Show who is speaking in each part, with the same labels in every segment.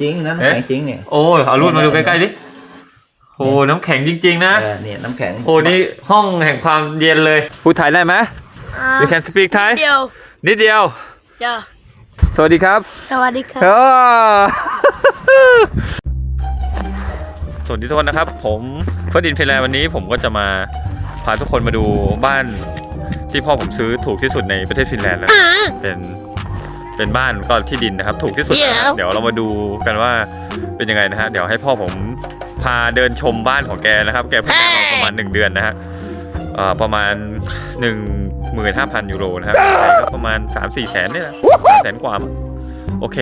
Speaker 1: จริงนะน้ำ
Speaker 2: เอ๊ะ
Speaker 1: แข็งจริงเนี่ย
Speaker 2: โอ้ยเอารูดมาดูใกล้ๆดิโอ้น้ำแข็งจริง ๆ นะ
Speaker 1: เออเนี่ยน้ำแข็ง
Speaker 2: โอ้นี่ห้องแห่งความเย็นเลย พูดไทยได้ไหม
Speaker 3: อ่า
Speaker 2: You can speak Thai
Speaker 3: เดียว
Speaker 2: นิดเดียว
Speaker 3: เดี๋ยว
Speaker 2: สวัสดีครับ
Speaker 3: สวัสดีครับ
Speaker 2: เออ สวัสดีทุกคนนะครับ ผมเฟิร์สอินฟิแลนด์วันนี้ผมก็จะมาพาทุกคนมาดูบ้านที่พ่อผมซื้อถูกที่สุดในประเทศฟินแลนด์เลยเป็น เป็นบ้านก็ที่ดินนะครับ ถูกที่สุดนะครับเดี๋ยวเรามาดูกันว่าเป็นยังไงนะฮะเดี๋ยวให้พ่อผมพาเดินชมบ้านของแกนะครับ แกเพิ่งได้มาประมาณ1เดือนนะฮะเอ่อประมาณ1 5 0 0 0ยูโรนะครับไทยก็ประมาณ3-4แสนนี่แหละแสนกว่ามั้งโอเค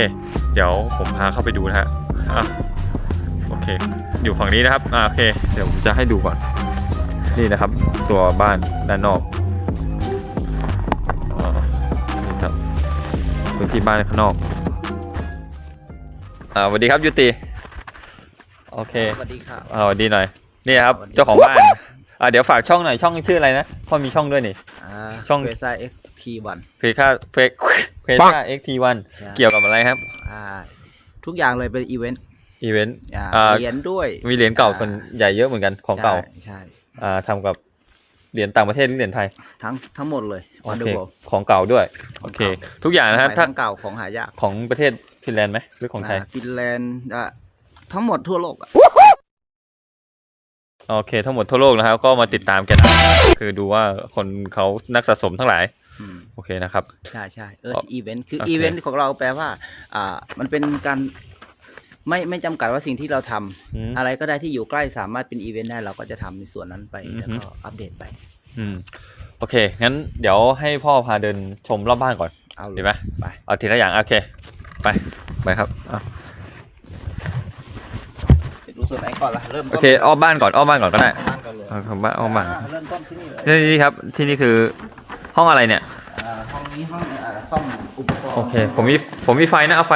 Speaker 2: เดี๋ยวผมพาเข้าไปดูนะฮะอะโอเค อยู่ฝั่งนี้นะครับอ่าโอเค เดี๋ยวผมจะให้ดูก่อน นี่นะครับ ตัวบ้านด้านนอก พื้นที่บ้านข้างนอก อ่าสวัสดีครับยุติ โอเค
Speaker 1: สวัสดีครับ
Speaker 2: อ่าสวัสดีหน่อย นี่ครับ
Speaker 1: สวัสดี
Speaker 2: เจ้าของบ้าน อ่าเดี๋ยวฝากช่องหน่อยช่องชื่ออะไรนะพ่อมีช่องด้วยนี่
Speaker 1: อ่า
Speaker 2: ช่อง
Speaker 1: เฟซ่าเอ็กทีวัน
Speaker 2: เพค่าเพเพค่าเอ็กทีวัน
Speaker 1: ใช่
Speaker 2: เกี่ยวกับอะไรครับ
Speaker 1: อ่า ทุกอย่างเลยเป็นอีเวนต์
Speaker 2: อีเวนต์
Speaker 1: อ่า
Speaker 2: อ่า
Speaker 1: เหรียญด้วย
Speaker 2: มีเหรียญเก่าส่วนใหญ่เยอะเหมือนกันของเก่า
Speaker 1: ใช่ใช่
Speaker 2: อ่าทำกับ เหรียญต่างประเทศหรือเหรียญไทย
Speaker 1: ทั้งทั้งหมดเลย
Speaker 2: โอ
Speaker 1: วันเดอ
Speaker 2: เค
Speaker 1: ร์โว
Speaker 2: ของเก่าด้วยโอเค ทุกอย่างนะฮะถ้า
Speaker 1: ทั้งเก่าของหายาก
Speaker 2: ของประเทศฟินแลนด์ไหมหรือของไทยา
Speaker 1: ฟินแลนด์อะทั้งหมดทั่วโลกอะ
Speaker 2: โอเค ทั้งหมดทั่วโลกนะครับ ก็มาติดตามกันนะคือดูว่าคนเขานักสะสมทั้งหลาย
Speaker 1: อืม
Speaker 2: โอเคนะครับ
Speaker 1: ใช่ใช่เออ
Speaker 2: อ๋อ
Speaker 1: อีเวนต์คือ
Speaker 2: โอเค
Speaker 1: อีเวนต์ของเราแปลว่า อ่า มันเป็นการ ไม่ไม่จำกัดว่าสิ่งที่เราทำ
Speaker 2: อืม
Speaker 1: อะไรก็ได้ที่อยู่ใกล้สามารถเป็นอีเวนต์ได้เราก็จะทำในส่วนนั้นไป
Speaker 2: อือฮึ
Speaker 1: แล้วก็อัปเดตไป
Speaker 2: อืมโอเค งั้นเดี๋ยวให้พ่อพาเดินชมรอบบ้านก่อน
Speaker 1: เอาเลย
Speaker 2: ดีไหม
Speaker 1: ไป
Speaker 2: เอาทีละอย่าง โอเค ไป ไปครับอะ
Speaker 1: จะดูส่วนไหนก่อนล่ะเริ่ม
Speaker 2: โอ
Speaker 1: ต้น
Speaker 2: เคอ้อมบ้านก่อนอ้อมบ้านก่อนก็ได้
Speaker 1: เอาบ้านก่อนเลย
Speaker 2: เอาของบ้านอ้อมบ้าน
Speaker 1: อ่เริ่มต้นที่นี่เลย
Speaker 2: นี่นี่ครับ ที่นี่คือห้องอะไรเนี่ย
Speaker 1: อ่าห้องนี้ห้องอ่าซ่อมอุปกรณ์
Speaker 2: โอเค ผมมี ผมมีไฟนะ เอาไฟ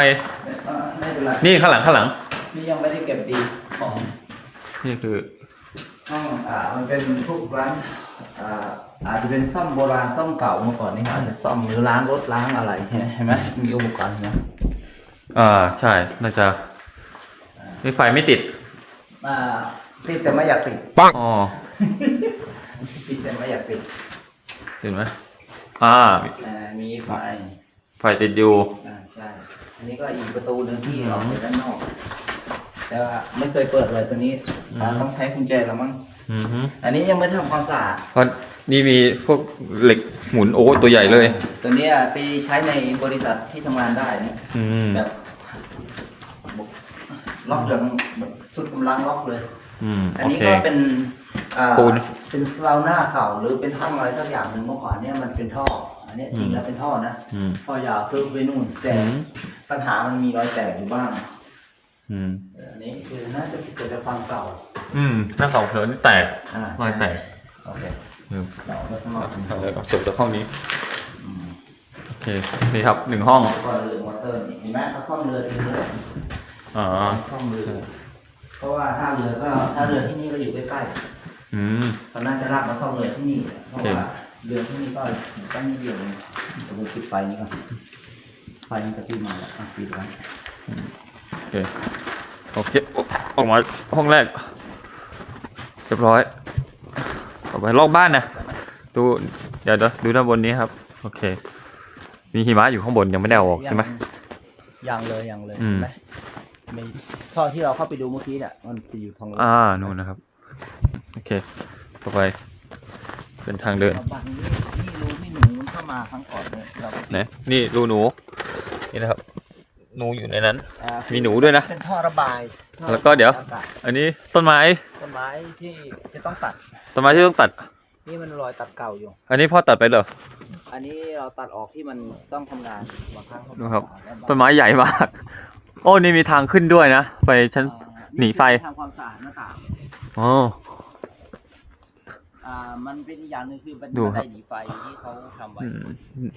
Speaker 1: อ่า ไม่เป็นไร
Speaker 2: นี่ข้างหลังข้างหลัง
Speaker 1: นี่ยังไม่ได้เก็บดีของ
Speaker 2: นี่คือ
Speaker 1: ห้องอ่ามันเป็นพวกร้านอ่าอาจจะเป็นซ่อมโบราณซ่อมเก่าเมื่อก่อนนี่อาจจะซ่อมหรือล้างรถล้างอะไรเห็นไหมเห็นไหมมีอุปกรณ์เห็นไหม
Speaker 2: อ่าใช่น่าจะนี่ไฟไม่ติด
Speaker 1: อ่าติดแต่ไม่อยากติด
Speaker 2: อ๋อ
Speaker 1: ติดแต่ไม่อยากติด
Speaker 2: เห็นไหมอ่า
Speaker 1: อ่ามีไฟ
Speaker 2: ไฟติดอยู่
Speaker 1: อ่าใช่ อันนี้ก็อีกประตูหนึ่งที่ออกไปด้านนอก แต่ว่าไม่เคยเปิดเลยตัวนี้อ่าต้องใช้กุญแจแล้วมั้ง
Speaker 2: อือฮึ
Speaker 1: อันนี้ยังไม่ทำความสะอาด
Speaker 2: เพราะนี่มีพวกเหล็กหมุนโอ้ตัวใหญ่เลย
Speaker 1: ตัวเนี้ยไปใช้ในบริษัทที่ทำงานได้เนี่ย
Speaker 2: อืม
Speaker 1: แบบล็อกอย่างแบบสุดกำลังล็อกเลย
Speaker 2: อืม
Speaker 1: อัน
Speaker 2: โอ
Speaker 1: นี้
Speaker 2: เค
Speaker 1: ก็เป็นอ่า
Speaker 2: ปูน
Speaker 1: เป็นซาวน่าเก่าหรือเป็นห้องอะไรสักอย่างหนึ่งเมื่อก่อนเนี่ยมันเป็นท่อ อันเนี้ยจริงแล้วเป็นท่อนะ
Speaker 2: อืม
Speaker 1: ท่อยาวคือไปนู่น แต่
Speaker 2: อืม
Speaker 1: ปัญหามันมีรอยแตกอยู่บ้าง
Speaker 2: อืม
Speaker 1: เอออันนี้คือน่าจะเกิดจากความเก่า
Speaker 2: อืมหน้าเสาเผลอนี่แตก
Speaker 1: อ่าร
Speaker 2: อยแตก
Speaker 1: โอเค
Speaker 2: อืม
Speaker 1: เราก็ข้างนอก
Speaker 2: เอาเลยเอาจบจากห้องนี้
Speaker 1: อืม
Speaker 2: โอเค นี่ครับหนึ่งห้อง
Speaker 1: แล้วก็เรือมอเตอร์นี่เห็นไหมเขาซ่อมเรือทีนี้เลย
Speaker 2: อ๋อ
Speaker 1: ซ่อมเรือเพราะว่าท่าเรือก็ท่าเรือที่นี่ก็อยู่ใกล้ๆ
Speaker 2: อืม
Speaker 1: เขาน่าจะลากมาซ่อมเรือที่นี่แหละเพราะ
Speaker 2: โอเค
Speaker 1: ว่า เรือที่นี่ก็ตั้งนิดเดียวเองเดี๋ยวผมปิดไฟนี้ก่อนไฟมันกระพริบมาแล้วอะปิดไว้
Speaker 2: โอเคโอเคออกมาห้องแรกเรียบร้อยต่อไปรอบบ้านนะดูเดี๋ยวเดี๋ยวดูด้านบนนี้ครับ โอเค มีหิมะอยู่ข้างบนยังไม่ได้เอาออกใช่ไหม
Speaker 1: ยังเลยยังเลย
Speaker 2: อืม
Speaker 1: เห็นไหมมีท่อที่เราเข้าไปดูเมื่อกี้เนี่ยมันจะอยู่ทาง
Speaker 2: อ่านู่นนะครับ โอเค ต่อไป เป็นทางเดิน
Speaker 1: บ้านนี้นี่รูที่หนูเข้ามาครั้งก่อนเนี่ยเราก็
Speaker 2: นะนี่รูหนู นี่นะครับ หนูอยู่ในนั้น
Speaker 1: อ่า
Speaker 2: มีหนูด้วยนะ
Speaker 1: เป็นท่อระบายท่อ
Speaker 2: แล้วก็เดี๋ยว
Speaker 1: ระบาอากาศ
Speaker 2: อันนี้ต้นไม้
Speaker 1: ต้นไม้ที่จะต้องตัด
Speaker 2: ต้นไม้ที่ต้องตัด
Speaker 1: นี่มันรอยตัดเก่าอยู่
Speaker 2: อันนี้พ่อตัดไปเหรอ
Speaker 1: อันนี้เราตัดออกที่มันต้องทำงานบางครั้งเขา
Speaker 2: ดูครับ
Speaker 1: ตัดแล้ว
Speaker 2: ต้นไม้ใหญ่มาก โอ้ นี่มีทางขึ้นด้วยนะ ไปชั้น
Speaker 1: อ่า
Speaker 2: หนีไฟ
Speaker 1: คือทำความสะอาดหน้าต่าง
Speaker 2: อ๋อ
Speaker 1: อ่ามันเป็นอีกอย่างหนึ่งคือเป็น
Speaker 2: ดู
Speaker 1: บัน
Speaker 2: ครั
Speaker 1: ได
Speaker 2: บ
Speaker 1: หนีไฟที่เขาทำไว้
Speaker 2: อืม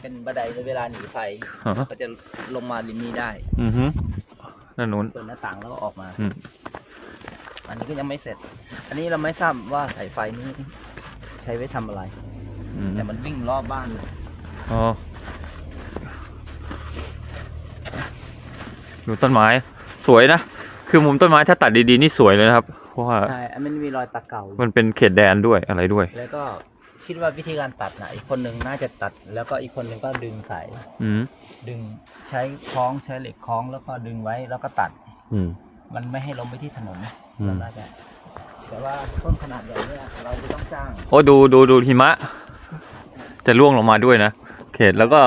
Speaker 1: เป็นบันไดในเวลาหนีไฟ
Speaker 2: ฮะ
Speaker 1: ก็จะลงมาริมนี้ได้
Speaker 2: อือฮึนั่นนู้น
Speaker 1: เปิดหน้าต่างแล้วก็ออกมา
Speaker 2: อืม
Speaker 1: อันนี้ก็ยังไม่เสร็จ อันนี้เราไม่ทราบว่าสายไฟนี้ใช้ไว้ทำอะไร
Speaker 2: อืม
Speaker 1: แต่มันวิ่งรอบบ้านเลย
Speaker 2: อ๋อนดูต้นไม้ สวยนะ คือมุมต้นไม้ถ้าตัดดีๆนี่สวยเลยนะครับ เพราะว่า
Speaker 1: ใช่อันมันมีรอยตะเก่าอยู่
Speaker 2: มันเป็นเขตแดนด้วยอะไรด้วย
Speaker 1: แล้วก็คิดว่าวิธีการตัดนะอีกคนหนึ่งน่าจะตัด แล้วก็อีกคนหนึ่งก็ดึงสาย
Speaker 2: อืม
Speaker 1: ดึงใช้คล้องใช้เหล็กคล้องแล้วก็ดึงไว้แล้วก็ตัด
Speaker 2: อืม
Speaker 1: มันไม่ให้ล้มไปที่ถนน
Speaker 2: อืม
Speaker 1: เราน่าจะแต่ว่าต้นขนาดใหญ่เนี่ยเราจะต้องจ้าง
Speaker 2: โอ้ดูดูดูหิมะ จะร่วงลงมาด้วยนะเขตแล้วก็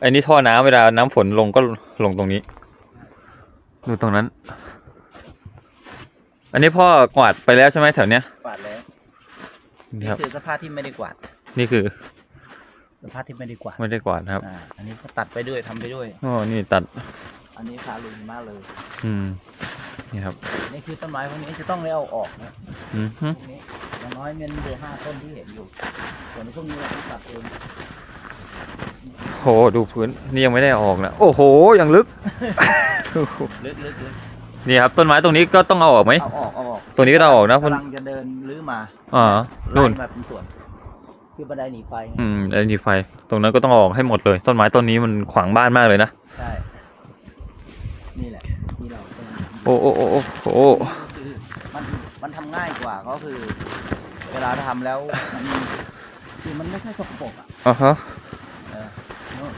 Speaker 2: ไอ้นี่ท่อน้ำเวลาน้ำฝนลงก็ลงตรงนี้ ดูตรงนั้น อันนี้พ่อกวาดไปแล้วใช่ไหมแถวเนี้ย
Speaker 1: กวาดแล้ว
Speaker 2: นี่
Speaker 1: นี่
Speaker 2: ครับ
Speaker 1: คือสภาพที่ไม่ได้กวาด
Speaker 2: นี่คือ
Speaker 1: สภาพที่ไม่ได้กวาด
Speaker 2: ไม่ได้กวาดนะครับ
Speaker 1: อ่าอันนี้ก็ตัดไปด้วยทำไปด้วย
Speaker 2: อ๋อนี่ตัด
Speaker 1: อันนี้คาลุนมากเลย
Speaker 2: อืม นี่ครับ
Speaker 1: นี่คือต้นไม้พวกนี้จะต้องได้เอาออกนะ
Speaker 2: อืมฮึ
Speaker 1: พวกนี้อย่างน้อยมันเหลือห้าต้นที่เห็นอยู่ ส่วนพวกนี้เราต้องตัดเอง
Speaker 2: โหดูพื้นนี่ยังไม่ได้เอาออกนะโอ้โหยังลึก
Speaker 1: ลึกลึกลึก
Speaker 2: นี่ครับต้นไม้ตรงนี้ก็ต้องเอาออกไหม
Speaker 1: เอาออกเอาออก
Speaker 2: ตัวนี้ก็ต้องเอาออกนะเพราะ
Speaker 1: กำลังจะเดินลื้อมา
Speaker 2: อ๋อนู่น
Speaker 1: ไล่มาเป็นส่วนคือบันไดหนีไฟไง
Speaker 2: อืมไอ้นี่ไฟ ตรงนั้นก็ต้องเอาออกให้หมดเลย ต้นไม้ต้นนี้มันขวางบ้านมากเลยนะ
Speaker 1: ใช่นี่แหละที่เราต้อง
Speaker 2: โอ้โอ้โอ้โอ้โอ้
Speaker 1: คือมันมันทำง่ายกว่าก็คือ เวลาทำแล้วมันคือมันไม่ใช่สกปรกอะ
Speaker 2: อะฮะ
Speaker 1: เออนู่น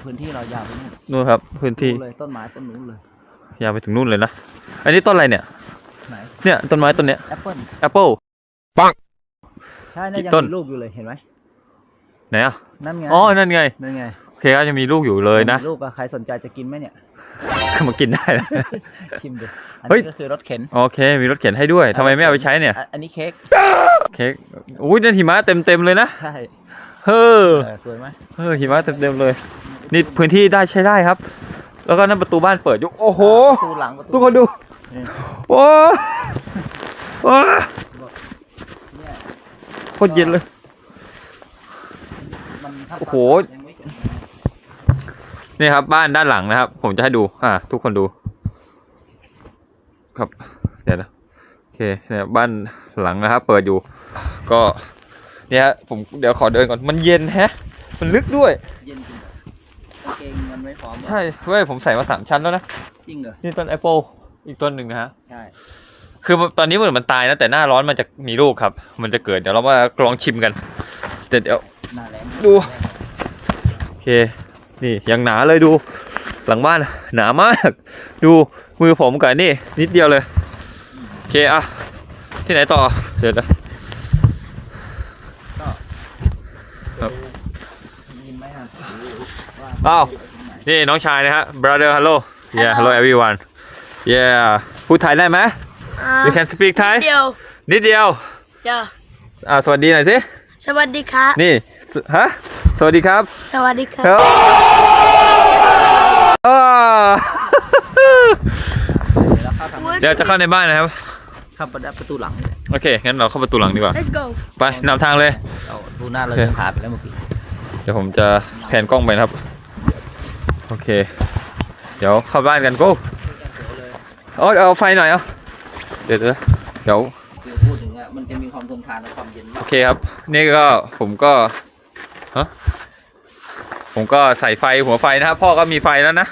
Speaker 1: พื้นที่เรายาวไปนู่น
Speaker 2: นู่นครับ พื้นที่
Speaker 1: นู่นเลยต้นไม้ต้นนู้นเลย
Speaker 2: ยาวไปถึงนู่นเลยนะ อันนี้ต้นอะไรเนี่ย
Speaker 1: ไหน
Speaker 2: เนี่ยต้นไม้ต้นเนี้ย
Speaker 1: แอปเปิ้ล
Speaker 2: แอปเปิล
Speaker 1: ใช่นะ
Speaker 2: กี่
Speaker 1: ยัง
Speaker 2: ต้น
Speaker 1: มีลูกอยู่เลยเห็นไหม
Speaker 2: ไหนอะ
Speaker 1: นั่นไง
Speaker 2: อ๋อ นั่นไง
Speaker 1: นั่นไง
Speaker 2: โอเคก็จะมีลูกอยู่เลยนะ
Speaker 1: มีลูกอะใครสนใจจะกินไหมเนี่ย
Speaker 2: มากินได้นะ
Speaker 1: ชิมดูอัน
Speaker 2: เฮ้ย
Speaker 1: นี้ก็คือรถเข็น
Speaker 2: โอเค มีรถเข็นให้ด้วยทำไมไม่เอาไปใช้เนี่ย
Speaker 1: อะอันนี้เค้ก
Speaker 2: เค้กอุ้ยนั่นหิมะเต็มเต็มๆเลยนะ
Speaker 1: ใช่
Speaker 2: เฮ้อ
Speaker 1: เออสวยไหม
Speaker 2: เฮ้อหิมะเต็มเต็มๆเลย นี่พื้นที่ได้ใช้ได้ครับ แล้วก็นั่นประตูบ้านเปิดอยู่โอ้โห
Speaker 1: ประตูหลังประตู
Speaker 2: ทุกคนดู
Speaker 1: นี่
Speaker 2: โอ้โอ้
Speaker 1: เนี่ย
Speaker 2: โคตรเย็นเลย
Speaker 1: มันทำ
Speaker 2: โอ้โห
Speaker 1: ยังไม่เสร็จ
Speaker 2: นี่ครับบ้านด้านหลังนะครับ ผมจะให้ดูอ่าทุกคนดู ครับเดี๋ยวนะโอเคเนี่ยบ้านหลังนะครับ เปิดอยู่ ก็เนี่ยฮะผมเดี๋ยวขอเดินก่อนมันเย็นแฮะ มันลึกด้วย
Speaker 1: เย็นจริง เหรอกางเกงมันไม่พร้อมเหรอ
Speaker 2: ใช่เว้ยผมใส่มาสามชั้นแล้วนะ
Speaker 1: จริงเหรอ
Speaker 2: นี่ต้นแอปเปิลอีกต้นหนึ่งนะฮะ
Speaker 1: ใช่
Speaker 2: คือตอนนี้เหมือนมันตายนะ แต่หน้าร้อนมันจะมีลูกครับ มันจะเกิดเดี๋ยวเรามาลองชิมกันแต่เดี๋ยว
Speaker 1: หน้าแรง
Speaker 2: ดู โอเค นี่ยังหนาเลยดู หลังบ้านหนามาก ดูมือผมกับนี่ นิดเดียวเลย โอเคอะที่ไหนต่อเดี๋ยวนะ
Speaker 1: ก็
Speaker 2: ครับ
Speaker 1: ยินไหมอะ
Speaker 2: อ้าวนี่น้องชายนะฮะ brother hello yeah hello everyone yeah พูดไทยได้ไหม
Speaker 3: อ่า
Speaker 2: you can speak Thai
Speaker 3: เดียว
Speaker 2: นิดเดียว
Speaker 3: จ้ะ
Speaker 2: อ่าสวัสดีหน่อยสิ
Speaker 3: สวัสดีครับ
Speaker 2: นี่สฮะสวัสดีครับ
Speaker 3: สวัสดีครับ
Speaker 2: เฮ้ยอ่า
Speaker 1: แล้วเข้าทาง
Speaker 2: เดี๋ยวจะเข้าในบ้านนะครับ
Speaker 1: เข้าประตูหลังนี่แหละ
Speaker 2: โอเค งั้นเราเข้าประตูหลังดีกว่า
Speaker 3: let's go
Speaker 2: ไปนำทางเลย
Speaker 1: เอาประตูหน้าเรา
Speaker 2: โอเค
Speaker 1: เดินผ่านไปแล้วเมื่อกี้
Speaker 2: เดี๋ยวผมจะแผนกล้องไปนะครับ โอเค เดี๋ยวเข้าบ้านกัน go เอาเอาไฟหน่อยเอาเดี๋ยวเดี๋ยวเดี๋ยว
Speaker 1: คือพูดถึงอะมันจะมีความทนทานและความเย็น
Speaker 2: โอ
Speaker 1: มาก
Speaker 2: เคครับ นี่ก็ผมก็ฮะผมก็ใส่ไฟหัวไฟนะครับพ่อก็มีไฟแล้วนะ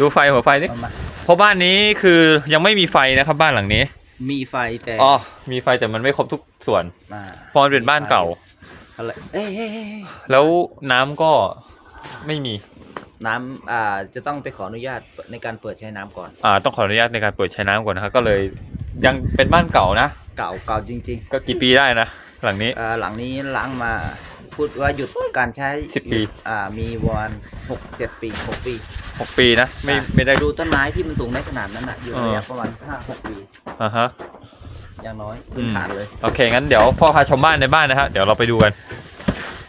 Speaker 2: ดูไฟหัวไฟนี่
Speaker 1: เอามา
Speaker 2: เพราะบ้านนี้คือยังไม่มีไฟนะครับบ้านหลังนี้
Speaker 1: มีไฟแต่
Speaker 2: อ๋อมีไฟแต่มันไม่ครบทุกส่วน
Speaker 1: มา
Speaker 2: เพราะมันเป็นบ้านเก่า
Speaker 1: อะไรเอ้ยเอ้ยเอ้ยเอ้ย
Speaker 2: แล้วน้ำก็ไม่มี
Speaker 1: น้ำอ่าจะต้องไปขออนุญาตในการเปิดใช้น้ำก่อน
Speaker 2: อ่าต้องขออนุญาตในการเปิดใช้น้ำก่อนนะครับก็เลยยังเป็นบ้านเก่านะ
Speaker 1: เก่าเก่าจริง
Speaker 2: ก็กี่ปีได้นะ หลังนี้
Speaker 1: ๆอ่าหลังนี้ล้างมาพูดว่าหยุดการใช้
Speaker 2: สิบปี
Speaker 1: อ่ามีวันหกเจ็ดปีหกปี
Speaker 2: หกปีนะ ไม่
Speaker 1: อะ
Speaker 2: ไม่ได้
Speaker 1: ดูต้นไม้ที่มันสูงได้ขนาดนั้นอะอยู่
Speaker 2: เออ
Speaker 1: ระยะประมาณห้าหกปี
Speaker 2: อ่าฮะ
Speaker 1: อย่างน้อยพื้นฐานเลย
Speaker 2: โอเค งั้นเดี๋ยวพ่อพาชมบ้านในบ้านนะฮะเดี๋ยวเราไปดูกัน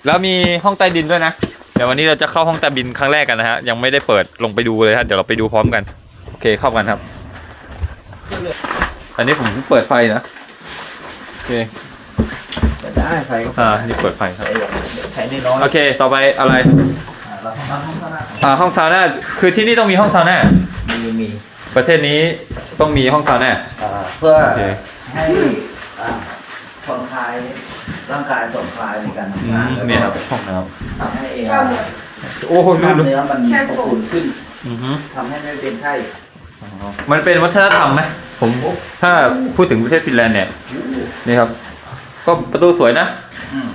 Speaker 2: แล้วมีห้องใต้ดินด้วยนะ เดี๋ยววันนี้เราจะเข้าห้องใต้ดินครั้งแรกกันนะฮะ ยังไม่ได้เปิดลงไปดูเลยฮะเดี๋ยวเราไปดูพร้อมกัน โอเคเข้ากันครับ อันนี้ผมเปิดไฟนะ โอเค
Speaker 1: จะได้ไฟก็
Speaker 2: อ่า นี่เปิดไฟครับ
Speaker 1: ใช้ใช้น้อยๆ
Speaker 2: โอเค ต่อไปอะไร
Speaker 1: อ่าเราทำห้องข้างหน้า
Speaker 2: อ่า ห้องซาวน่า คือที่นี่ต้องมีห้องซาวน่า
Speaker 1: มีมี
Speaker 2: ประเทศนี้ต้องมีห้องซาวน่า
Speaker 1: อ่าเพื่อ
Speaker 2: โอเค
Speaker 1: ให้อ่าผ่อนคลาย ร่างกายผ่อนคลายในการ
Speaker 2: อื
Speaker 1: ทำงาน
Speaker 2: ม
Speaker 1: แล้ว
Speaker 2: เนี่ยค
Speaker 1: ก็
Speaker 2: รับห้องน้
Speaker 1: ทำให้เอ่อำ
Speaker 2: โอ้โห
Speaker 1: ก
Speaker 2: ลื่
Speaker 1: ล้าม
Speaker 2: นเลย
Speaker 1: เนื้อมันอบอุ่นขึ้น
Speaker 2: อือฮึ
Speaker 1: ทำให้ไม่เป็นไข้
Speaker 2: อ๋อมันเป็นวัฒนธรรมไหมผมถ้าพูดถึงประเทศฟินแลนด์เนี่ยนี่ครับ ก็ประตูสวยนะ
Speaker 1: อืม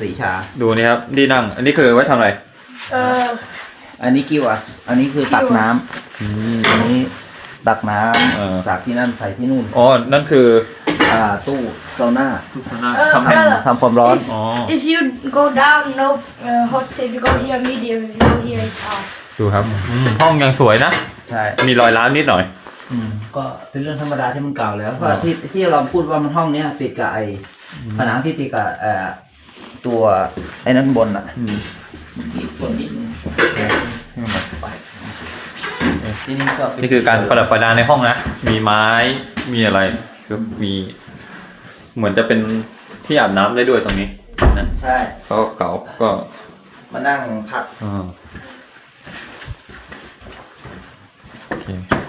Speaker 1: สีชา
Speaker 2: ดูนี่ครับที่นั่ง อันนี้คือไว้ทำอะไร
Speaker 3: Uh,
Speaker 1: อันนี้กิวัสอันนี้คือตักน้ำ
Speaker 2: อืม
Speaker 1: อันนี้ตักน้
Speaker 2: เออำ
Speaker 1: จากที่นั่นใส่ที่นู่น
Speaker 2: อ๋อนั่นคือ
Speaker 1: อ่าตู้เซาน่า
Speaker 2: ทำให้
Speaker 3: เออ
Speaker 1: ทำความร้อน
Speaker 2: อ๋อ
Speaker 3: if you go down, no uh, hot. If you go here, medium. If you go here, it's hot.
Speaker 2: ดูครับอืมห้องยังสวยนะ
Speaker 1: ใช่
Speaker 2: มีรอยร้าวนิดหน่อย
Speaker 1: อืมก็เป็นเรื่องธรรมดาที่มันเก่าแล้วก็ที่ที่เราพูดว่ามันห้องเนี้ยติดกับไอ้ผนังที่ติดกับเอ่อตัวไอ้นั้นบนอะ
Speaker 2: อืม
Speaker 1: อีกคนนิดนึงไปที่นี่ก็เป็
Speaker 2: นี่คือการประดับประดาในห้องนะ มีไม้ มีอะไรคือมี เหมือนจะเป็นที่อาบน้ำได้ด้วยตรงนี้นะ
Speaker 1: ใช่
Speaker 2: ก็เก่าก็
Speaker 1: มานั่งพัก
Speaker 2: อ่าโอเค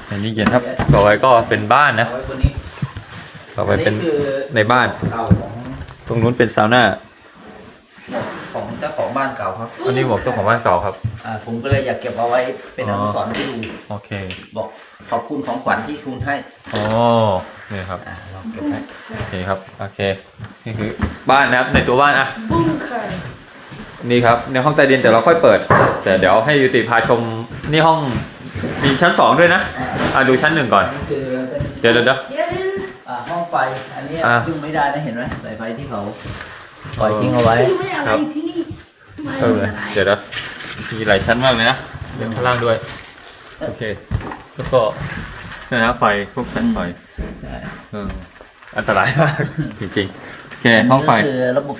Speaker 2: อันนี้เย็นครับต่อไปก็เป็นบ้านนะ
Speaker 1: เอาไว้บนนี้
Speaker 2: ต่อไปเป็น
Speaker 1: อัคือ
Speaker 2: ในบ้าน
Speaker 1: เก่าของ
Speaker 2: ตรงนู้นเป็นซาวน่า
Speaker 1: ของเจ้าของบ้านเก่าครับ
Speaker 2: อันนี้บอกเจ้าของบ้านเก่าครับ
Speaker 1: อ่าผมก็เลยอยากเก็บเอาไว้เป็นอ
Speaker 2: อ๋อ
Speaker 1: นุสรณ์ให้ดู
Speaker 2: โอเค
Speaker 1: บอก ขอบคุณของขวัญที่คุณให้
Speaker 2: อ๋อนี่ครับ
Speaker 1: อ่าลองเก็บไว้
Speaker 2: โอเคครับโอเคนี่คือบ้านนะครับในตัวบ้านอะ
Speaker 3: Bunker.
Speaker 2: นี่ครับในห้องใต้ดินแต่เราค่อยเปิด แต่เดี๋ยวให้ยุติพาชมนี่ห้องมีชั้นสองด้วยนะ
Speaker 1: อ่า
Speaker 2: อะดูชั้นหนึ่งก่อน
Speaker 1: นี่คือเป็น
Speaker 2: เดี๋ยวเดี๋ยวเดี๋ยว
Speaker 3: Yeah, yeah.
Speaker 1: อ่าห้องไฟ อันนี้
Speaker 2: อ่า
Speaker 1: ยุ่งไม่ได้นะเห็นไหมสายไฟที่เขาปล่อยทิ้งเอาไว้
Speaker 2: ครับเออเดี๋ยวนะมีหลายชั้นมากเลยนะเดี๋ยวข้างล่างด้วย โอเค แล้วก็นี่นะไฟพวกแสงไฟ
Speaker 1: ใช่
Speaker 2: เอออันตรายมาก จริงๆโอเคห้องไฟ
Speaker 1: นี่ก็คือระบบ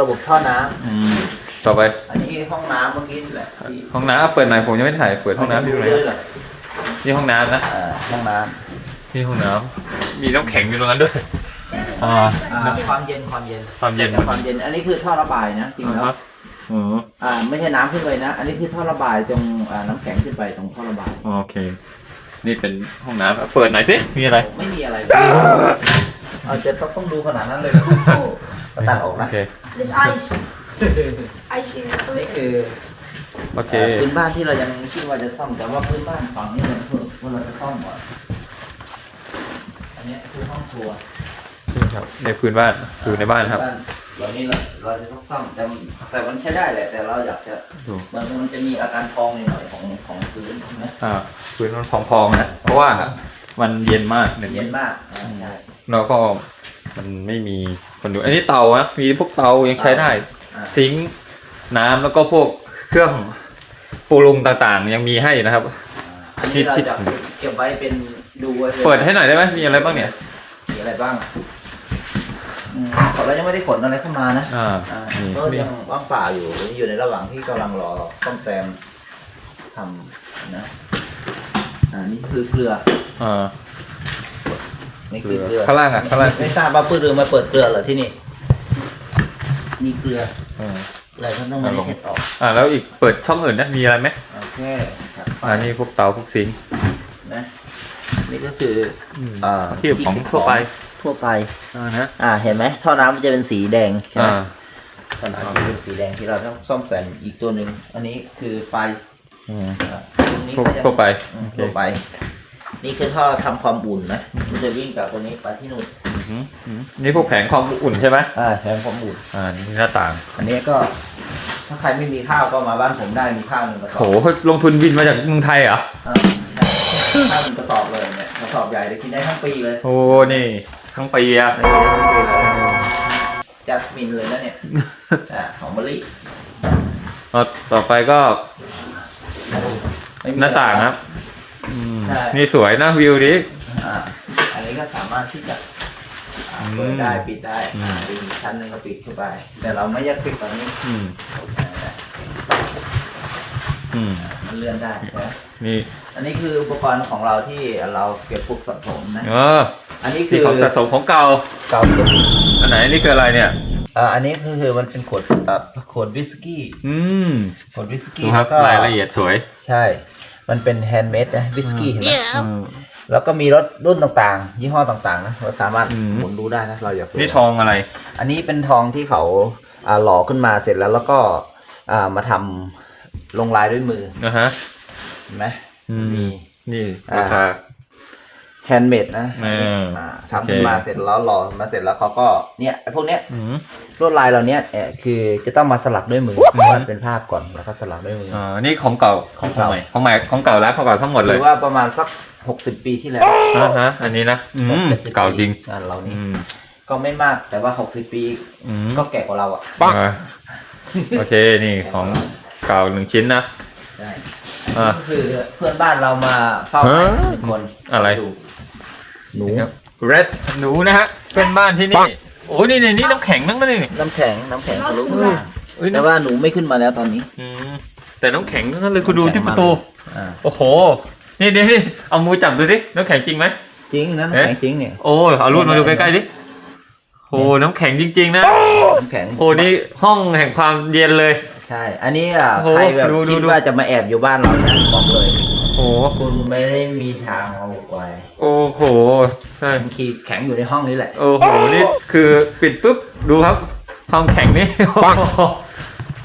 Speaker 1: ระบบท่อน้ำ
Speaker 2: อืมต่อไป
Speaker 1: อันนี้ห้องน้ำเมื่อกี้นี่แหละที่
Speaker 2: ห้องน้ำเปิดหน่อยผมยังไม่ถ่ายเปิดห้องน้ำดูหน่อย
Speaker 1: เลยเหรอ
Speaker 2: นี่ห้องน้ำนะ
Speaker 1: อ่าห้องน้
Speaker 2: นี่ห้องน้ำมีน้ำแข็งอยู่ตรงนั้นด้วยอ่าำ
Speaker 1: อ่าความเย็นความเย็น
Speaker 2: ความเย็น
Speaker 1: แต่ความเย็น อันนี้คือท่อระบายนะจริง
Speaker 2: อ่า
Speaker 1: แล้ว
Speaker 2: ฮะ อ๋อ
Speaker 1: อ่า ไม่ใช่น้ำขึ้นไปนะ อันนี้คือท่อระบายตรงอ่าน้ำแข็งขึ้นไปตรงท่อระบาย
Speaker 2: โอเค นี่เป็นห้องน้ำเปิดหน่อยสิมีอะไร
Speaker 1: ไม่มีอะไรเอาจะต้องต้องดูขนาดนั้นเลยโอ้ก็ตัดออก
Speaker 2: โอ
Speaker 1: นะ
Speaker 2: เค
Speaker 3: There's ice. Ice in the
Speaker 1: นี่
Speaker 3: toilet.
Speaker 1: คือ
Speaker 2: โอเค
Speaker 1: เอ่อพื้นบ้านที่เรายังคิดว่าจะซ่อมแต่ว่าพื้นบ้านฝั่งนี้เราเพิ่งว่าเราจะซ่อมก่อนอันเนี้ยคือห้องครัว
Speaker 2: นี่ครับในพื้นบ้านอยู่ในบ้านครับ
Speaker 1: เรานี่เราเราจะต้องซ่อมแต่มันแต่มันใช้ได้แหละ แต่เราอยากจะ
Speaker 2: ดู
Speaker 1: มันมันจะมีอาการพองหน่อยๆของของพื้นใช่ไหม
Speaker 2: อ่าพื้นมันพองๆนะ เพราะว่ามันเย็นมากหนึ่ง
Speaker 1: เย็นมากอ่าใช่
Speaker 2: แล้วก็มันไม่มีคนดู อันนี้เตานะ มีพวกเตายังใช้ได้
Speaker 1: อ่า
Speaker 2: ซิงค์น้ำแล้วก็พวกเครื่องปรุงต่างๆ ยังมีให้นะครับ
Speaker 1: อันนี้เราจะเก็บไว้เป็นดูไว้ลย
Speaker 2: เปิดให้หน่อยได้ไหมมีอะไรบ้างเนี่ย
Speaker 1: มีอะไรบ้างอืม แต่เรายังไม่ได้ขนอะไรเข้ามานะ
Speaker 2: อ่า
Speaker 1: อ่า
Speaker 2: นี่
Speaker 1: ก็ยังว่างเปล่าอยู่อยู่ในระหว่างที่กำลังรอซ่อมแซมทำนะอ่านี่คือเกลือ
Speaker 2: อ่า
Speaker 1: นี่คือเกลือ
Speaker 2: ข้างล่างอะข้างล่าง
Speaker 1: ไม่ทราบว่าปื้เรือมาเปิดเกลือเหรอที่นี่นี่เกลือ
Speaker 2: อ่า
Speaker 1: อะไรท่านต้องไม่ได้เช็ดออก
Speaker 2: อ่าแล้วอีกเปิดช่องอื่นนะมีอะไรไหม
Speaker 1: โอเคครับ
Speaker 2: อ่านี่พวกเตาพวกซิงค์
Speaker 1: นะนี่ก็คือ
Speaker 2: อืม
Speaker 1: อ่า
Speaker 2: ที่ของทั่วไป
Speaker 1: ทั่วไป
Speaker 2: อ่านะ
Speaker 1: อ่าเห็นไหมท่อน้ำมันจะเป็นสีแดงใช่ไหม
Speaker 2: อ่า
Speaker 1: ท่อน้ำจะเป็นสีแดงที่เราต้องซ่อมแซมอีกตัวหนึ่งอันนี้คือไฟ
Speaker 2: อืม
Speaker 1: อ่าตรงนี้
Speaker 2: ทั่ว
Speaker 1: ก็จะ
Speaker 2: ทั่วไป
Speaker 1: อืม
Speaker 2: โอเค
Speaker 1: ทั่วไป นี่คือท่อทำความอุ่นนะมันจะวิ่งจากตรงนี้ไปที่นู่น
Speaker 2: อืมอืมนี่พวกแผงความอุ่นใช่ไหม
Speaker 1: อ่าแทนความอุ่น
Speaker 2: อ่านี่หน้าต่าง
Speaker 1: อันนี้ก็ ถ้าใครไม่มีข้าวก็มาบ้านผมได้มีข้าวหนึ่งกระสอบ
Speaker 2: โหลงทุนบินมาจากเมืองไทยเหรอ
Speaker 1: อ่าใช่ข้าวหนึ่งกระสอบเลยเนี่ยกระสอบใหญ่เลยกินได้ทั้งปีเลย
Speaker 2: โอ้นี่ ทั้งปีอะ
Speaker 1: ได้กินได้ทั้งปีเลยจัสมินเลยนะเนี่ยอ่าหอมมะลิ
Speaker 2: เอาต่อไปก็
Speaker 1: ไม่มี
Speaker 2: หน้าต่างครับอืม
Speaker 1: ใช่
Speaker 2: นี่สวยนะวิวนี้
Speaker 1: อ่าอันนี้ก็สามารถที่จะอ่า
Speaker 2: อืม
Speaker 1: เปิดได้ปิดได้
Speaker 2: อืม
Speaker 1: อ่าเป็นอีกชั้นหนึ่งก็ปิดเข้าไป แต่เราไม่อยากปิดตอนนี้
Speaker 2: อืม
Speaker 1: อ่า
Speaker 2: อืม
Speaker 1: มันเลื่อนได้ใช่ไหม
Speaker 2: นี่
Speaker 1: อันนี้คืออุปกรณ์ของเราที่เราเก็บปลูกสะสมนะ
Speaker 2: เออ
Speaker 1: อันนี้คื
Speaker 2: นี่
Speaker 1: อ
Speaker 2: ของสะสมของเก่า
Speaker 1: เก่าเก็บ
Speaker 2: อันไหนนี่คืออะไรเนี่ย
Speaker 1: อ่าอันนี้คือคือมันเป็นขวดเอ่อขวดวิสกี้
Speaker 2: อืม
Speaker 1: ขวดวิส
Speaker 2: ดู
Speaker 1: กี้
Speaker 2: ครั
Speaker 1: แล้
Speaker 2: บ
Speaker 1: วก็
Speaker 2: รายละเอียดสวย
Speaker 1: ใช่ มันเป็นแฮนด์เมดนะวิสกี้เห็นไหม
Speaker 2: อืม
Speaker 1: แล้วก็มีรถรุ่นต่างๆ ยี่ห้อต่างๆ นะเราสามารถ
Speaker 2: อืม
Speaker 1: หมุนดูได้นะเราอยากรู้
Speaker 2: นี่ทองอะไร
Speaker 1: อันนี้เป็นทองที่เขาอ่าหล่อขึ้นมาเสร็จแล้วแล้วก็อ่ามาทำลงลายด้วยมือ
Speaker 2: นะฮะ
Speaker 1: เห็นไหม
Speaker 2: อืม
Speaker 1: มี
Speaker 2: นี่
Speaker 1: อ่า
Speaker 2: ราคา
Speaker 1: แฮนด์เมดนะ
Speaker 2: เออ
Speaker 1: อ่า
Speaker 2: โอเค
Speaker 1: ทำขึ้นมาเสร็จแล้วหล่อมาเสร็จแล้วเขาก็เนี่ยไอ้พวกเนี้ย
Speaker 2: อืม
Speaker 1: ลวดลายเหล่าเนี้ยเออคือจะต้องมาสลักด้วยมือ
Speaker 2: อืม
Speaker 1: วาดเป็นภาพก่อนแล้วก็สลักด้วยมืออ
Speaker 2: อ่านี่ของเก่าของ
Speaker 1: ของ
Speaker 2: ให
Speaker 1: เก่า
Speaker 2: ม่ของใหม่ของเก่าแล้วของเก่าทั้งหมด
Speaker 1: ห
Speaker 2: เล
Speaker 1: รื
Speaker 2: ย
Speaker 1: อว่าประมาณสักหกสิบปีที่แล้ว
Speaker 2: อ่าฮะอันนี้นะอืม
Speaker 1: จ็ดสิบ
Speaker 2: เก่าจริง
Speaker 1: ปีงานเรานี่
Speaker 2: อืม
Speaker 1: ก็ไม่มากแต่ว่าหกสิบปี
Speaker 2: อืม
Speaker 1: ก็แก่กว่าเราอะ
Speaker 2: อ่าโอเคนี่ของเก่าหนึ่งชิ้นนะ
Speaker 1: ใช่
Speaker 2: อ่า
Speaker 1: ก็คือเพื่อนบ้านเรามาเฝ้าให้หนึ่งคน
Speaker 2: อะไร
Speaker 1: ดู หนู
Speaker 2: ครับ red หนูนะฮะเป็นบ้านที่นี่โอ้ยนี่นี่นี่น้ำแข็งนั่งมานี่
Speaker 1: น้ำแข็งน้ำแข็งทะลุ
Speaker 3: อื
Speaker 1: มาม
Speaker 2: เอ้ย
Speaker 1: แต่ว่าหนูไม่ขึ้นมาแล้วตอนนี้
Speaker 2: อืมแต่น้ำแข็งนั่นเลยคุณดูที่ประตู
Speaker 1: อ่า
Speaker 2: โอ้โห นี่นี่นี่เอามือจับดูสิน้ำแข็งจริงไหม
Speaker 1: จริงนะน้ำแข็งจริงเนี่ย
Speaker 2: โอ้ยเอารูดมาดูใกล้ๆดิโอ้น้ำแข็งจริง ๆ นะ
Speaker 1: น้ำแข็ง
Speaker 2: โอ้นี่ห้องแห่งความเย็นเลย
Speaker 1: ใช่ อันนี้อะ
Speaker 2: โอ้โห
Speaker 1: ใครแบบ
Speaker 2: ดูดู
Speaker 1: คิด
Speaker 2: ดู
Speaker 1: ว่าจะมาแอบอยู่บ้านเรานะบอกเลย
Speaker 2: โอ้
Speaker 1: คุณไม่ได้มีทางเอาไว้
Speaker 2: โอ้โหใช่
Speaker 1: มันขีดแข็งอยู่ในห้องนี้แหละ
Speaker 2: โอ้โห นี่คือปิดปุ๊บ ดูครับ ความแข็งนี่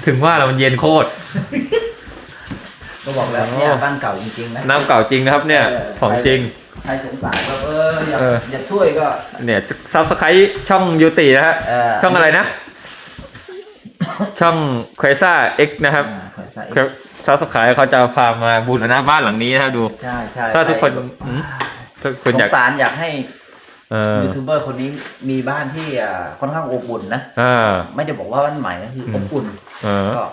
Speaker 2: ถึงว่าเรามันเย็นโคตร
Speaker 1: ก็บอกแล้วเนี่ยบ้านเก่าจริงๆนะ
Speaker 2: น้ำเก่าจริงนะครับเนี่ย
Speaker 1: เออ
Speaker 2: ของจริง
Speaker 1: ใครสงสารก็เอออยาก
Speaker 2: เออ
Speaker 1: อยากช่วยก็
Speaker 2: เนี่ยซับสไครต์ช่องยูตินะฮะ
Speaker 1: เออ
Speaker 2: ช่องอะไรนะ ช่องเควซ่าเอ็กนะครับ
Speaker 1: อ่าขอใส่
Speaker 2: ซับสไครต์เขาจะพามาบูรณะบ้านหลังนี้นะครับดู
Speaker 1: ใช่ใช่
Speaker 2: ถ้าทุกคน
Speaker 1: ใร
Speaker 2: อืมถ้าคุณ
Speaker 1: ส
Speaker 2: อยาก
Speaker 1: งสารอยากให้
Speaker 2: เออ
Speaker 1: ยูทูบเบอร์คนนี้มีบ้านที่อ่าค่อนข้างอบอุ่นนะ
Speaker 2: อ่า
Speaker 1: ไม่ได้บอกว่าบ้านใหม่นะคือ
Speaker 2: ม
Speaker 1: อบอุ่น
Speaker 2: เออ
Speaker 1: ก็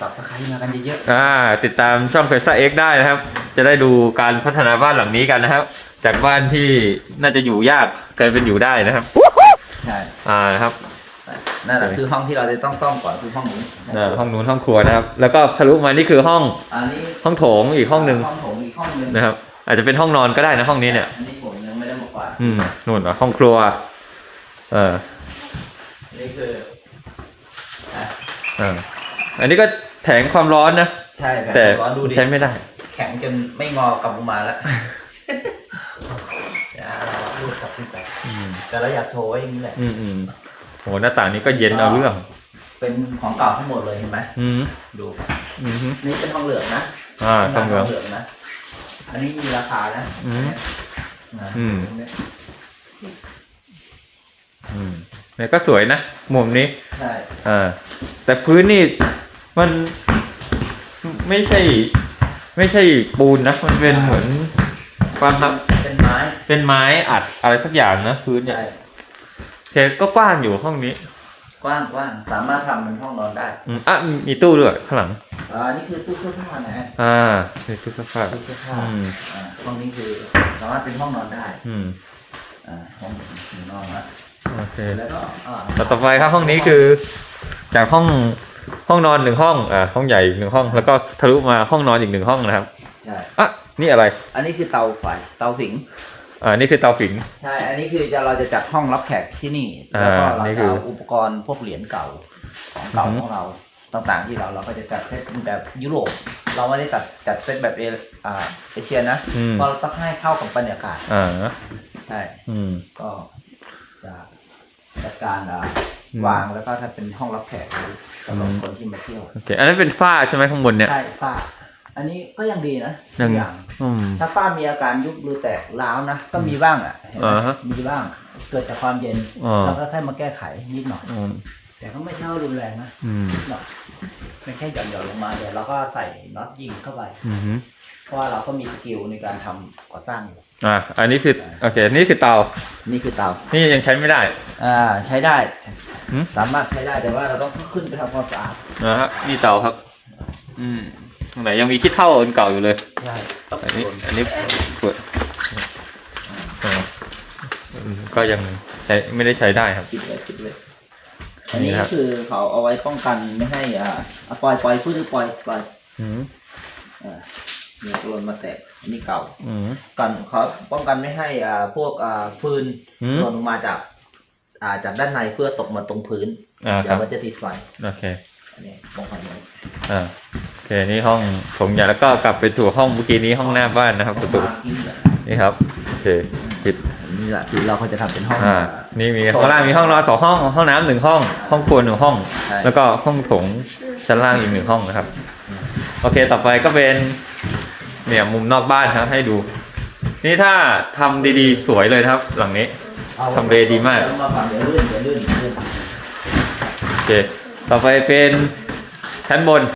Speaker 1: สับสไครต์มากันเยอะ
Speaker 2: อ่าติดตามช่องเฟซ่าเอ็กได้นะครับ จะได้ดูการพัฒนาบ้านหลังนี้กันนะครับ จากบ้านที่น่าจะอยู่ยากกลายเป็นอยู่ได้นะครับ
Speaker 1: ๆใช่
Speaker 2: อ่านะครับ
Speaker 1: นั่นแหละ
Speaker 2: โอเค
Speaker 1: คือห้องที่เราจะต้องซ่อมก่อนคือห้องนี้
Speaker 2: อ่าห้องนู้นห้องครัวนะครับ แล้วก็ทะลุมานี่คือห้อง
Speaker 1: อันนี้
Speaker 2: ห้องโถงอีกห้องหนึ่ง
Speaker 1: ห้องโถงอีกห้องหนึ่ง
Speaker 2: นะครับ อาจจะเป็นห้องนอนก็ได้นะห้องนี้เนี่ย
Speaker 1: อันนี้ผมยังไม่ได้บอกว่า
Speaker 2: อืมนู่นเหรอห้องครัว เออ
Speaker 1: นี่คืออะ
Speaker 2: เอออันนี้ก็แผงความร้อนนะ
Speaker 1: ใช่แบบ
Speaker 2: แต่
Speaker 1: ร้อนดูดิ
Speaker 2: ใช้ไม่ได้
Speaker 1: แข็งจนไม่งอกลับลงมาแล้วอย่าเราลูดกลับขึ้นไป
Speaker 2: อืม
Speaker 1: แต่เราอยากโชว์ไว้อย่างนี้แหละ
Speaker 2: อืมอืม โหหน้าต่างนี้ก็เย็นเอาเรื่อง
Speaker 1: เป็นของเก่าทั้งหมดเลยเห็นไหม
Speaker 2: อืม
Speaker 1: ดู
Speaker 2: อืม
Speaker 1: นี่เป็นห้องเหลืองนะ
Speaker 2: อ่าทองเหลือง
Speaker 1: เหลืองนะอันนี้มีราคานะ
Speaker 2: อืม
Speaker 1: นะ
Speaker 2: อืมอืมเนี่ยก็สวยนะมุมนี้
Speaker 1: ใช่
Speaker 2: อ่าแต่พื้นนี่มันไม่ใช่ ไม่ใช่ปูนนะมันเป็นเหมือนความครับ
Speaker 1: เป็นไม้
Speaker 2: เป็นไม้อัดอะไรสักอย่างนะพื้นเนี่ย
Speaker 1: ใช่
Speaker 2: โอเค ก็กว้างอยู่ห้องนี้
Speaker 1: กว้างกว้างสามารถทำเป็นห้องนอนได้
Speaker 2: อืมอะมีมีตู้ด้วยข้างหลัง
Speaker 1: อ่านี่คือตู้เสื้อผ้านะฮะ
Speaker 2: อ่ามีตู้เสื้อผ้า
Speaker 1: ตู้เสื้อผ้า
Speaker 2: อืม
Speaker 1: อ่าห้องนี้คือสามารถเป็นห้องนอนได้
Speaker 2: อืม
Speaker 1: อ่าห้องนอนนะ
Speaker 2: โอเค
Speaker 1: แล้วก็อ่า
Speaker 2: ต่อต่อไปครับห้องนี้คือ จากห้องห้องนอนหนึ่งห้องอ่าห้องใหญ่อีกหนึ่งห้อง แล้วก็ทะลุมาห้องนอนอีกหนึ่งห้องนะครับ
Speaker 1: ใช่
Speaker 2: อะนี่อะไร
Speaker 1: อันนี้คือเตาไฟเตาผิง
Speaker 2: อ่านี่คือเตาผิง
Speaker 1: ใช่ อันนี้คือจะเราจะจัดห้องรับแขกที่นี่
Speaker 2: อ่า
Speaker 1: แล้วก็เรา
Speaker 2: นี่
Speaker 1: จะ
Speaker 2: คือ
Speaker 1: เอาอุปกรณ์พวกเหรียญเก่าของเก่า
Speaker 2: อือฮึ
Speaker 1: ของเราต่างๆที่เราเราก็จะจัดเซตแบบยุโรป เราไม่ได้จัดจัดเซตแบบเออ่าเอเชียนะ
Speaker 2: อืม
Speaker 1: เพราะเราต้องให้เข้ากับบรรยากาศ
Speaker 2: อ่า
Speaker 1: ใช่
Speaker 2: อืม
Speaker 1: ก็จะจัดการอ่า
Speaker 2: อืม
Speaker 1: วางแล้วก็ถ้าเป็นห้องรับแขกสำหรับคนที่มาเที่ยว
Speaker 2: โอเคอันนั้นเป็นฝ้าใช่ไหมข้างบนเนี่ย
Speaker 1: ใช่ฝ้า อันนี้ก็ยังดีนะ
Speaker 2: ยั
Speaker 1: ทุ
Speaker 2: ง
Speaker 1: กอย่าง
Speaker 2: อืม
Speaker 1: ถ้าฝ้ามีอาการยุบหรือแตกร้าวนะก็มีบ้างอะเห็นไหม
Speaker 2: อ่าฮะ
Speaker 1: มีบ้าง เกิดจากความเย็น
Speaker 2: อ่า
Speaker 1: เราก็แค่มาแก้ไขนิดหน่อย
Speaker 2: อืม
Speaker 1: แต่ก็ไม่ใช่ว่ารุนแรงนะ
Speaker 2: อืม
Speaker 1: นิดหน่อยเป็นแค่หย่อนหย่อนๆลงมาเดี๋ยวเราก็ใส่น็อตยิงเข้าไป
Speaker 2: อืม
Speaker 1: เพราะว่าเราก็มีสกิลในการทำก่อสร้างอยู่
Speaker 2: อ่าอันนี้คือโอเค นี่คือเตา
Speaker 1: นี่คือเตา
Speaker 2: นี่ยังใช้ไม่ได้
Speaker 1: อ่าใช้ได้
Speaker 2: หืม
Speaker 1: สามารถใช้ได้แต่ว่าเราต้องขึ้นไปทำความสะอาด
Speaker 2: นะฮะนี่เตาครับ อืม ตรงไหนยังมีขี้เท่าอันเก่าอยู่เลย
Speaker 1: ใช่
Speaker 2: อันนี้อันนี้เปิดอ่าอืมก็ยังใช้ไม่ได้ใช้ได้ครับ
Speaker 1: คิดเลยคิดเลย อันนี้
Speaker 2: นี่ครับ
Speaker 1: คือเขาเอาไว้ป้องกันไม่ให้อ่าอะปล่อยปล่อยพื้นหรือปล่อยปล่อย
Speaker 2: อืม
Speaker 1: อ่าเนี่ยหล่นมาแตกอันนี้เก่า
Speaker 2: อืม
Speaker 1: กันเขาป้องกันไม่ให้อ่าพวกอ่าฟืน
Speaker 2: อืม
Speaker 1: หล่นลงมาจากอ่าจากด้านในเพื่อตกมาตรงพื้น
Speaker 2: อ่า
Speaker 1: เดี๋
Speaker 2: ค
Speaker 1: ย
Speaker 2: รับ
Speaker 1: วมันจะติดไฟ
Speaker 2: โอเค
Speaker 1: อันนี้ป้องกันไว้
Speaker 2: อ่าโอ เคนี่ห้องโถงใหญ่แล้วก็กลับไปถูห้องเมื่อกี้นี้ห้องหน้าบ้านนะครับประตู
Speaker 1: มากินเลย
Speaker 2: นี่ครับโอเคปิด
Speaker 1: นี่แหละคือเราเขาจะทำเป็นห้อง
Speaker 2: อ่านี่มีข้างล่างมีห้องนอนสองห้องห้องน้ำหนึ่งห้อง ห้องครัวหนึ่งห้อง
Speaker 1: ใช่
Speaker 2: แล้วก็ห้องโถงชั้นล่างอีกหนึ่งห้องนะครับโอเคต่อไปก็เป็นเนี่ยมุมนอกบ้านครับให้ดู นี่ถ้าทำดีๆสวยเลยนะครับ หลังนี้ทำเลดีมาก
Speaker 1: เอมาฝั่งเดี๋ยวลื่นเดี๋ยวลื่นเดี๋ยวลื่น
Speaker 2: โอเคต่อไปเป็นชั้นบน